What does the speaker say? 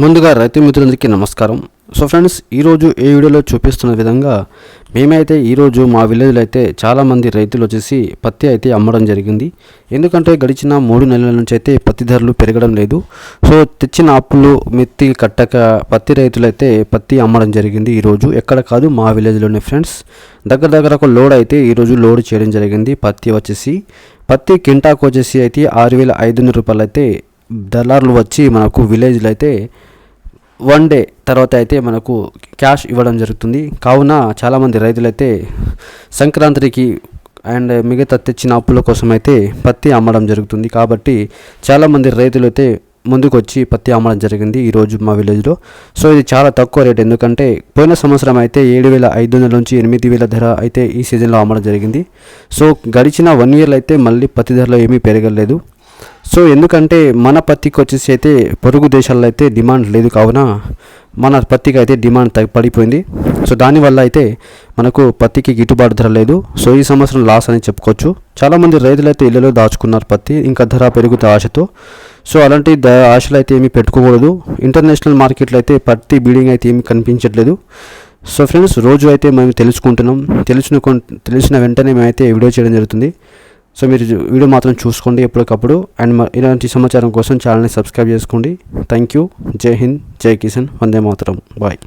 ముందుగా రైతు మిత్రులందరికీ నమస్కారం. సో ఫ్రెండ్స్ ఈరోజు ఏ వీడియోలో చూపిస్తున్న విధంగా మేమైతే ఈరోజు మా విలేజ్లో అయితే చాలామంది రైతులు వచ్చేసి పత్తి అయితే అమ్మడం జరిగింది. ఎందుకంటే గడిచిన మూడు నెలల నుంచి అయితే పత్తి ధరలు పెరగడం లేదు. సో తెచ్చిన అప్పులు మెత్తి కట్టక పత్తి రైతులు అయితే పత్తి అమ్మడం జరిగింది ఈరోజు ఎక్కడ కాదు మా విలేజ్లోనే ఫ్రెండ్స్. దగ్గర దగ్గర ఒక లోడ్ అయితే ఈరోజు లోడ్ చేయడం జరిగింది పత్తి వచ్చేసి. పత్తి కింటాకు వచ్చేసి అయితే ఆరు వేల ఐదు వందల రూపాయలు అయితే దళారులు వచ్చి మనకు విలేజ్లో అయితే వన్ డే తర్వాత అయితే మనకు క్యాష్ ఇవ్వడం జరుగుతుంది. కావున చాలామంది రైతులైతే సంక్రాంతికి అండ్ మిగతా తెచ్చిన అప్పుల కోసం అయితే పత్తి అమ్మడం జరుగుతుంది. కాబట్టి చాలామంది రైతులు అయితే ముందుకు వచ్చి పత్తి అమ్మడం జరిగింది ఈరోజు మా విలేజ్లో. సో ఇది చాలా తక్కువ రేట్ ఎందుకంటే పోయిన సంవత్సరం అయితే ఏడు వేల ఐదు వందల నుంచి ఎనిమిది వేల ధర అయితే ఈ సీజన్లో అమ్మడం జరిగింది. సో గడిచిన వన్ ఇయర్లో అయితే మళ్ళీ పత్తి ధరలో ఏమీ పెరగలేదు. సో ఎందుకంటే మన పత్తికి వచ్చేసి అయితే పొరుగు దేశాల్లో అయితే డిమాండ్ లేదు కావున మన పత్తికి అయితే డిమాండ్ పడిపోయింది. సో దానివల్ల అయితే మనకు పత్తికి గిట్టుబాటు ధర లేదు. సో ఈ సంవత్సరం లాస్ అని చెప్పుకోవచ్చు. చాలామంది రైతులు అయితే ఇళ్ళలో దాచుకున్నారు పత్తి ఇంకా ధర పెరుగుతా ఆశతో. సో అలాంటి ద ఆశలు అయితే ఏమీ పెట్టుకోకూడదు. ఇంటర్నేషనల్ మార్కెట్లో అయితే పత్తి బీడింగ్ అయితే ఏమీ కనిపించట్లేదు. సో ఫ్రెండ్స్ రోజు అయితే మేము తెలుసుకుంటున్నాం. తెలిసిన తెలిసిన వెంటనే మేమైతే వీడియో చేయడం జరుగుతుంది. సో మీరు వీడియో మాత్రం చూసుకోండి ఎప్పటికప్పుడు. అండ్ ఇలాంటి సమాచారం కోసం ఛానల్ని సబ్స్క్రైబ్ చేసుకోండి. థ్యాంక్ యూ జై హింద్. జై కిషన్ వందే మాతరం. బాయ్.